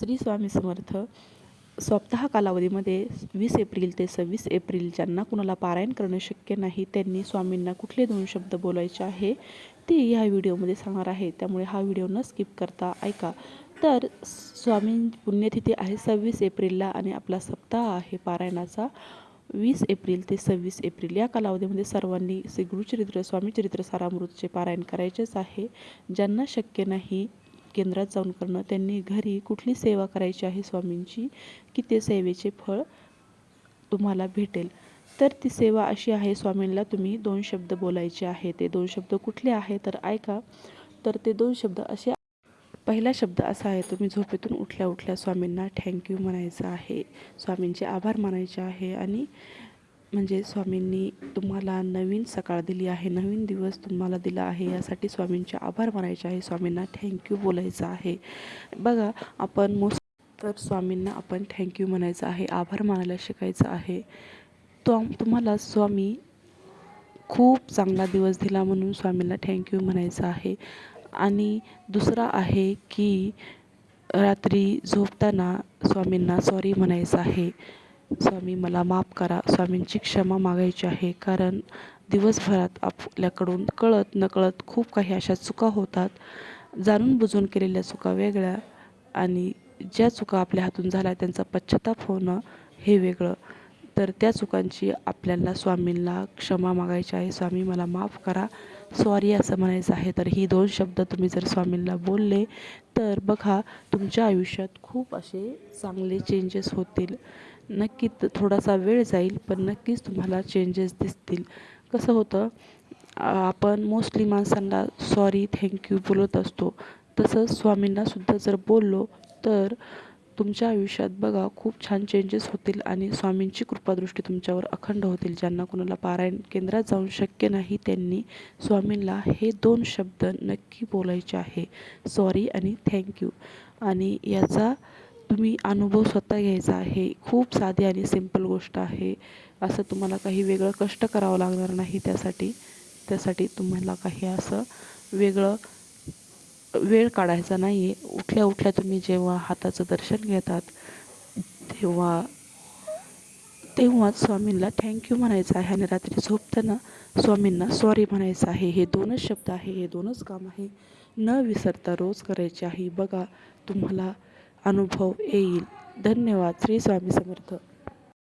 श्री स्वामी समर्थ सप्ताह कालावधीमध्ये वीस एप्रिल ते सव्वीस एप्रिल ज्यांना कुणाला पारायण करणं शक्य नाही त्यांनी स्वामींना कुठले दोन शब्द बोलायचे आहे ते ह्या व्हिडिओमध्ये सांगणार आहे. त्यामुळे हा व्हिडिओ न स्किप करता ऐका. तर स्वामी पुण्यतिथी आहे सव्वीस एप्रिलला आणि आपला सप्ताह आहे पारायणाचा. वीस एप्रिल ते सव्वीस एप्रिल या कालावधीमध्ये सर्वांनी श्री गुरुचरित्र स्वामीचरित्र सारामृतचे पारायण करायचेच आहे. ज्यांना शक्य नाही केंद्रात जाऊन करणं त्यांनी घरी कुठली सेवा करायची आहे स्वामींची की ते सेवेचे फळ तुम्हाला भेटेल? तर ती सेवा अशी आहे स्वामींना तुम्ही दोन शब्द बोलायचे आहे. ते दोन शब्द कुठले आहे तर ऐका. तर ते दोन शब्द असे पहिला शब्द असा आहे तुम्ही झोपेतून उठल्या उठल्या स्वामींना थँक्यू म्हणायचं आहे. स्वामींचे आभार मानायचे आहे आणि म्हणजे स्वामींनी तुम्हाला नवीन सकाळ दिली आहे नवीन दिवस तुम्हाला दिला आहे यासाठी स्वामींचे आभार मानायचे आहे स्वामींना थँक्यू बोलायचं आहे. बघा आपण मोस्ट तर स्वामींना आपण थँक्यू म्हणायचं आहे आभार मानायला शिकायचं आहे. तो तुम्हाला स्वामी खूप चांगला दिवस दिला म्हणून स्वामींना थँक्यू म्हणायचं आहे. आणि दुसरा आहे की रात्री झोपताना स्वामींना सॉरी म्हणायचं आहे. स्वामी मला माफ करा. स्वामींची क्षमा मागायची आहे. कारण दिवसभरात आपल्याकडून कळत नकळत खूप काही अशा चुका होतात. जाणून बुजून केलेल्या चुका वेगळ्या आणि ज्या चुका आपल्या हातून झाल्या त्यांचा पश्चाताप होणं हे वेगळं. तर त्या चुकांची आपल्याला स्वामींना क्षमा मागायची आहे. स्वामी मला माफ करा. सॉरी असं म्हणायचं आहे. तर ही दोन शब्द तुम्ही जर स्वामींना बोलले तर बघा तुमच्या आयुष्यात खूप असे चांगले चेंजेस होतील. नक्की थोडासा वेळ जाईल पण नक्कीच तुम्हाला चेंजेस दिसतील. कसं होतं आपण मोस्टली माणसांना सॉरी थँक्यू बोलत असतो. तसंच स्वामींनासुद्धा जर बोललो तर तुमच्या आयुष्यात बघा खूप छान चेंजेस होतील आणि स्वामींची कृपादृष्टी तुमच्यावर अखंड होतील. ज्यांना कोणाला पारायण केंद्रात जाऊन शक्य नाही त्यांनी स्वामींना हे दोन शब्द नक्की बोलायचे आहे. सॉरी आणि थँक्यू आणि याचा तुम्ही अनुभव स्वतः घ्यायचा आहे. खूप साधी आणि सिंपल गोष्ट आहे. असं तुम्हाला काही वेगळं कष्ट करावं लागणार नाही त्यासाठी. त्यासाठी तुम्हाला काही असं वेगळं वेळ काढायचा नाही आहे उठल्या उठल्या तुम्ही जेव्हा हाताचं दर्शन घेतात तेव्हा तेव्हाच स्वामींना थँक्यू म्हणायचं आहे आणि रात्री झोपताना स्वामींना सॉरी म्हणायचं आहे. हे दोनच शब्द आहे हे दोनच काम आहे. न विसरता रोज करायचे आहे. बघा तुम्हाला अनुभव येईल. धन्यवाद. श्री स्वामी समर्थ.